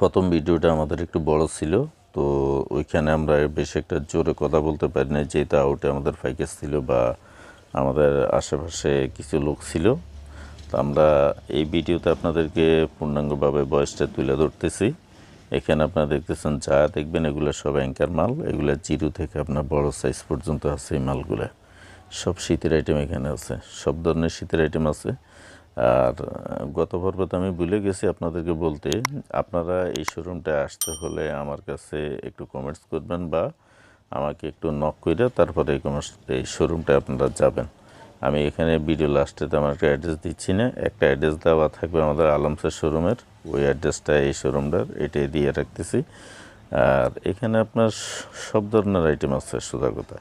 প্রথম ভিডিওটা আমাদের একটু বড় ছিল, তো ওইখানে আমরা বেশ একটা জোরে কথা বলতে পারি না যেহেতু আউটে আমাদের ফাইকেস ছিল বা আমাদের আশেপাশে কিছু লোক ছিল। তো আমরা এই ভিডিওতে আপনাদেরকে পূর্ণাঙ্গভাবে বয়সটা তুলে ধরতেছি। এখানে আপনারা দেখতেছেন যা দেখবেন, এগুলো সব অ্যাঙ্কার মাল। এগুলো জিরো থেকে আপনার বড় সাইজ পর্যন্ত আছে এই মালগুলো। সব শীতের আইটেম এখানে আছে, সব ধরনের শীতের আইটেম আছে। আর গত পর্বে আমি ভুলে গেছি আপনাদেরকে বলতে, আপনারা এই শোরুমটা আসতে হলে আমার কাছে একটু কমেন্টস করবেন বা আমাকে একটু নক করে তারপরে এই কমেন্টস এই শোরুমটা আপনারা যাবেন। আমি এখানে ভিডিও লাস্টে তো আমার একটা অ্যাড্রেস দিচ্ছি না। একটা অ্যাড্রেস দেওয়া থাকবে আমাদের আলমসের শোরুমের ওই অ্যাড্রেসটা এই শোরুমটার এটাই দিয়ে রাখতেছি। আর এখানে আপনার সব ধরনের আইটেম আছে সোজা কথা।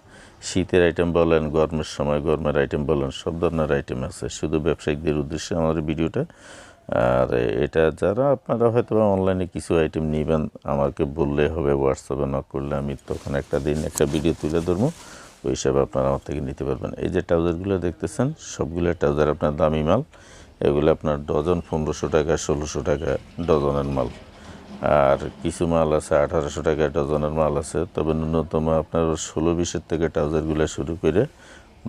শীতের আইটেম বলেন, গরমের সময় গরমের আইটেম বলেন, সব ধরনের আইটেম আছে। শুধু ব্যবসায়িকদের উদ্দেশ্যে আমাদের ভিডিওটা। আর এটা যারা আপনারা হয়তো অনলাইনে কিছু আইটেম নেবেন, আমাকে বললে হবে হোয়াটসঅ্যাপে নক করলে আমি তখন একটা দিন একটা ভিডিও তুলে ধরবো। ওই হিসাবে আপনারা আমার থেকে নিতে পারবেন। এই যে ট্রাউজারগুলো দেখতেছেন, সবগুলো ট্রাউজার আপনার দামি মাল। এগুলো আপনার ডজন পনেরোশো টাকা, ষোলোশো টাকা ডজনের মাল। আর কিছু মাল আছে, আঠারোশো টাকা ডজনের মাল আছে। তবে ন্যূনতম আপনার ষোলো বিশের থেকে ট্রাউজারগুলো শুরু করে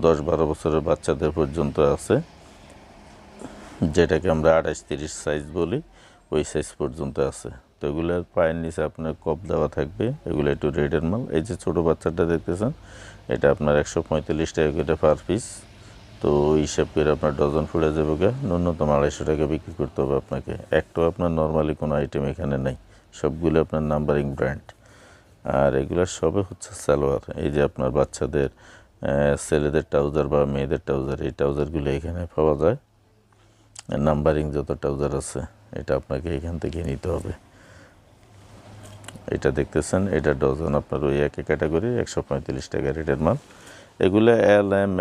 দশ বারো বছরের বাচ্চাদের পর্যন্ত আছে। যেটাকে আমরা আঠাশ তিরিশ সাইজ বলি, ওই সাইজ পর্যন্ত আছে। তো এগুলোর পায়ের নিচে আপনার কপ দেওয়া থাকবে, এগুলো একটু রেডের মাল। এই যে ছোটো বাচ্চাটা দেখতেছেন, এটা আপনার একশো পঁয়তাল্লিশ টাকা করে পার পিস তো হিসাব করে আপনার ডজন ফুড়ে যাবে গা। ন্যূনতম আড়াইশো টাকা বিক্রি করতে হবে আপনাকে। একটাও আপনার নর্মালি কোনো আইটেম এখানে নেই। সবগুলো আপনার নাম্বারিং ব্র্যান্ড আর এগুলো সবে হচ্ছে সালোয়ার। এই যে আপনার বাচ্চাদের ছেলেদের ট্রাউজার বা মেয়েদের ট্রাউজার এই ট্রাউজারগুলো এখানে পাওয়া যায়। নাম্বারিং যত ট্রাউজার আছে, এটা আপনাকে এখান থেকে নিতে হবে। এটা দেখতেছেন, এটা ডজন আপনার ওই একই ক্যাটাগরি একশো পঁয়ত্রিশ টাকা রেটের মাল। এগুলো এল এম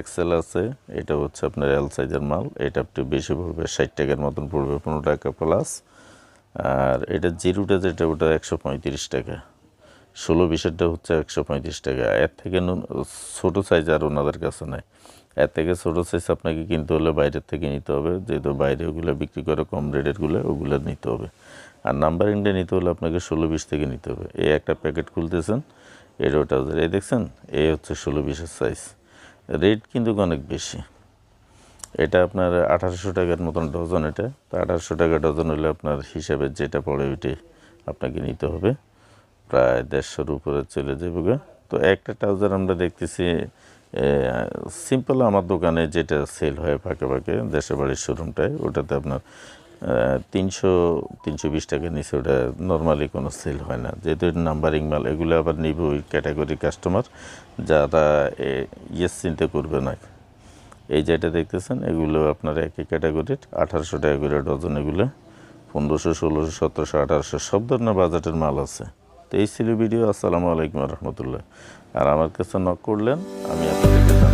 এক্সেল আছে। এটা হচ্ছে আপনার এল সাইজের মাল। এটা একটু বেশি পড়বে, ষাট টাকার মতন পড়বে, পনেরো টাকা প্লাস আর এটা জিরোটা যেটা, ওটা একশো পঁয়ত্রিশ টাকা। ষোলো বিশেরটা হচ্ছে একশো পঁয়ত্রিশ টাকা। এর থেকে ছোটো সাইজ আর ওনাদের কাছে নাই। এর থেকে ছোটো সাইজ আপনাকে কিনতে হলে বাইরের থেকে নিতে হবে। যেহেতু বাইরে ওগুলো বিক্রি করে কম রেটেরগুলো ওগুলো নিতে হবে। আর নাম্বারিংটা নিতে হলে আপনাকে ষোলো বিশ থেকে নিতে হবে। এই একটা প্যাকেট খুলতেছেন এর ওটা এই দেখছেন? এই হচ্ছে ষোলো বিশের সাইজ রেট কিন্তু অনেক বেশি। এটা আপনার আঠারোশো টাকার মতন ডজন এটা। তো আঠারোশো টাকা ডজন হলে আপনার হিসাবে যেটা পড়ে ওইটি আপনাকে নিতে হবে। প্রায় দেড়শোর উপরে চলে যাবে। তো একটা ট্রাউজার আমরা দেখতেছি সিম্পল আমার দোকানে যেটা সেল হয় ফাঁকে ফাঁকে দেশের বাড়ির শোরুমটায় ওটাতে আপনার তিনশো তিনশো বিশ টাকার নিচে ওটা নর্মালি কোনো সেল হয় না। যেহেতু নাম্বারিং মাল, এগুলো আবার নিব ওই ক্যাটাগরি কাস্টমার যারা ইয়েস চিন্তা করবে না। এই যেটা দেখতেছেন, এগুলো আপনার একই ক্যাটাগরির আঠারোশো টাকা করে ডজন এগুলো, পনেরোশো, ষোলোশো, সতেরোশো, আঠারোশো, সব ধরনের বাজেটের মাল আছে। তো এই ছিল ভিডিও আসসালামু আলাইকুম রহমতুল্লাহ। আর আমার কাছে নক করলেন, আমি আপনাদেরকে জানাব।